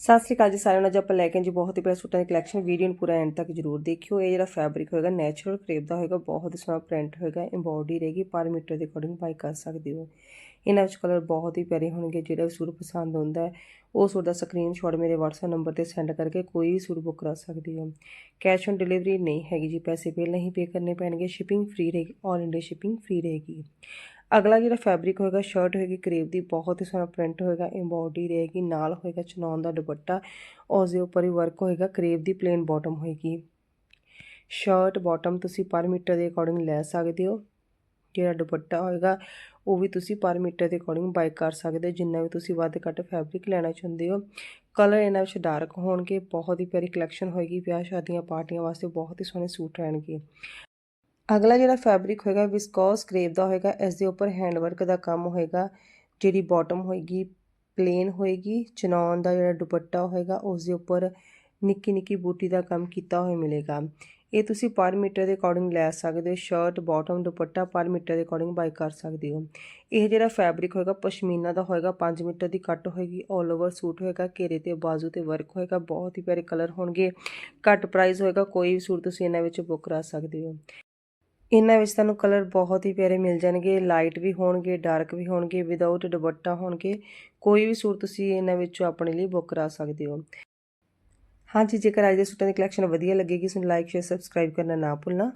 ਸਤਿ ਸ੍ਰੀ ਅਕਾਲ ਜੀ ਸਾਰਿਆਂ ਨੂੰ। ਅੱਜ ਆਪਾਂ ਲੈ ਕੇ ਜੀ ਬਹੁਤ ਹੀ ਪਿਆਰੇ ਸੂਟਾਂ ਦੀ ਕਲੈਕਸ਼ਨ ਵੀਡੀਓ ਨੂੰ ਪੂਰਾ ਐਂਡ ਤੱਕ ਜਰੂਰ ਦੇਖਿਓ। ਇਹ ਜਿਹੜਾ ਫੈਬਰਿਕ ਹੋਏਗਾ ਨੈਚੁਰਲ ਕਰੇਪ ਦਾ ਹੋਏਗਾ, ਬਹੁਤ ਹੀ ਸੋਹਣਾ ਪ੍ਰਿੰਟ ਹੋਏਗਾ ਐਮਬੋਡੀ ਰਹੇਗੀ, ਪਰ ਮੀਟਰ ਦੇ ਅਕੋਰਡਿੰਗ ਬਾਈ ਕਰ ਸਕਦੇ ਹੋ। ਇਹਨਾਂ ਵਿੱਚ ਕਲਰ ਬਹੁਤ ਹੀ ਪਿਆਰੇ ਹੋਣਗੇ, ਜਿਹੜਾ ਵੀ ਸੂਟ ਪਸੰਦ ਆਉਂਦਾ ਹੈ, ਉਹ ਸੂਟ ਦਾ ਸਕਰੀਨਸ਼ਾਟ ਮੇਰੇ WhatsApp ਨੰਬਰ ਤੇ ਸੈਂਡ ਕਰਕੇ ਕੋਈ ਵੀ ਸੂਟ ਬੁੱਕ ਕਰਾ ਸਕਦੇ ਹੋ। ਕੈਸ਼ ਔਨ ਡਿਲੀਵਰੀ ਨਹੀਂ ਹੈਗੀ ਜੀ, ਪੈਸੇ ਪਹਿਲਾਂ ਹੀ ਪੇ ਕਰਨੇ ਪੈਣਗੇ ਸ਼ਿਪਿੰਗ ਫ੍ਰੀ ਰਹੇਗੀ ਆਲ ਇੰਡੀਆ ਸ਼ਿਪਿੰਗ ਫ੍ਰੀ ਰਹੇਗੀ। ਅਗਲਾ ਜਿਹੜਾ ਫੈਬਰਿਕ ਹੋਏਗਾ ਸ਼ਰਟ ਹੋਏਗੀ ਕਰੇਪ ਦੀ ਬਹੁਤ ਹੀ ਸੋਹਣਾ ਪ੍ਰਿੰਟ ਹੋਏਗਾ ਐਮਬੋਡੀ ਰਹੇਗੀ, ਨਾਲ ਹੋਏਗਾ ਚਨੌਨ ਦਾ ਦੁਪੱਟਾ ਉਸ ਦੇ ਉੱਪਰ ਹੀ ਵਰਕ ਹੋਏਗਾ ਕਰੇਪ ਦੀ ਪਲੇਨ ਬਾਟਮ ਹੋਏਗੀ। ਸ਼ਰਟ ਬਾਟਮ ਤੁਸੀਂ ਪਰ ਮੀਟਰ ਦੇ ਅਕੋਰਡਿੰਗ ਲੈ ਸਕਦੇ ਹੋ, ਜਿਹੜਾ ਦੁਪੱਟਾ ਹੋਏਗਾ, ਉਹ ਵੀ ਤੁਸੀਂ ਪਰ ਮੀਟਰ ਦੇ ਅਕੋਰਡਿੰਗ ਬਾਈ ਕਰ ਸਕਦੇ ਹੋ, ਜਿੰਨਾ ਵੀ ਤੁਸੀਂ ਵੱਧ ਘੱਟ ਫੈਬਰਿਕ ਲੈਣਾ ਚਾਹੁੰਦੇ ਹੋ। ਕਲਰ ਇਹਨਾਂ ਵਿੱਚ ਡਾਰਕ ਹੋਣਗੇ, ਬਹੁਤ ਹੀ ਪਿਆਰੀ ਕਲੈਕਸ਼ਨ ਹੋਏਗੀ, ਵਿਆਹ ਸ਼ਾਦੀਆਂ, ਪਾਰਟੀਆਂ ਵਾਸਤੇ ਬਹੁਤ ਹੀ ਸੋਹਣੇ ਸੂਟ ਰਹਿਣਗੇ। ਅਗਲਾ ਜਿਹੜਾ ਫੈਬਰਿਕ ਹੋਏਗਾ ਵਿਸਕੋਸ ਕਰੇਪ ਦਾ ਹੋਏਗਾ ਇਸ ਦੇ ਉੱਪਰ ਹੈਂਡ ਵਰਕ ਦਾ ਕੰਮ ਹੋਏਗਾ, ਜਿਹੜੀ ਬਾਟਮ ਹੋਏਗੀ ਪਲੇਨ ਹੋਏਗੀ ਚਨੌਨ ਦਾ ਜਿਹੜਾ ਦੁਪੱਟਾ ਹੋਏਗਾ ਉਸ ਦੇ ਉੱਪਰ ਨਿੱਕੀ ਨਿੱਕੀ ਬੂਟੀ ਦਾ ਕੰਮ ਕੀਤਾ ਹੋਇਆ ਮਿਲੇਗਾ। ਇਹ ਤੁਸੀਂ ਪਰ ਮੀਟਰ ਦੇ ਅਕੋਰਡਿੰਗ ਲੈ ਸਕਦੇ ਹੋ ਸ਼ਰਟ ਬਾਟਮ ਦੁਪੱਟਾ ਪਰ ਮੀਟਰ ਦੇ ਅਕੋਰਡਿੰਗ ਬਾਈ ਕਰ ਸਕਦੇ ਹੋ। ਇਹ ਜਿਹੜਾ ਫੈਬਰਿਕ ਹੋਏਗਾ, ਪਸ਼ਮੀਨਾ ਦਾ ਹੋਏਗਾ 5 ਮੀਟਰ ਦੀ ਕੱਟ ਹੋਏਗੀ 올 ਓਵਰ ਸੂਟ ਹੋਏਗਾ, ਘੇਰੇ ਤੇ, ਬਾਜ਼ੂ ਤੇ ਵਰਕ ਹੋਏਗਾ, ਬਹੁਤ ਹੀ ਪਿਆਰੇ ਕਲਰ ਹੋਣਗੇ। ਘੱਟ ਪ੍ਰਾਈਸ ਹੋਏਗਾ, ਕੋਈ ਵੀ ਸੂਟ ਤੁਸੀਂ ਇਹਨਾਂ ਵਿੱਚ ਬੁੱਕ ਕਰਾ ਸਕਦੇ ਹੋ। ਇਹਨਾਂ ਵਿੱਚ ਤੁਹਾਨੂੰ ਕਲਰ ਬਹੁਤ ਹੀ ਪਿਆਰੇ ਮਿਲ ਜਾਣਗੇ ਲਾਈਟ ਵੀ ਹੋਣਗੇ ਡਾਰਕ ਵੀ ਹੋਣਗੇ ਵਿਦਆਊਟ ਦੁਪੱਟਾ ਹੋਣਗੇ, ਕੋਈ ਵੀ ਸੂਟ ਤੁਸੀਂ ਇਹਨਾਂ ਵਿੱਚੋਂ ਆਪਣੇ ਲਈ ਬੁੱਕ ਕਰਾ ਸਕਦੇ ਹੋ। ਹਾਂਜੀ, ਜੇਕਰ ਅੱਜ ਦੇ ਸੂਟਾਂ ਦੀ ਕਲੈਕਸ਼ਨ ਵਧੀਆ ਲੱਗੇਗੀ, ਇਸ ਨੂੰ ਲਾਈਕ ਸ਼ੇਅਰ ਸਬਸਕ੍ਰਾਈਬ ਕਰਨਾ ਨਾ ਭੁੱਲਣਾ।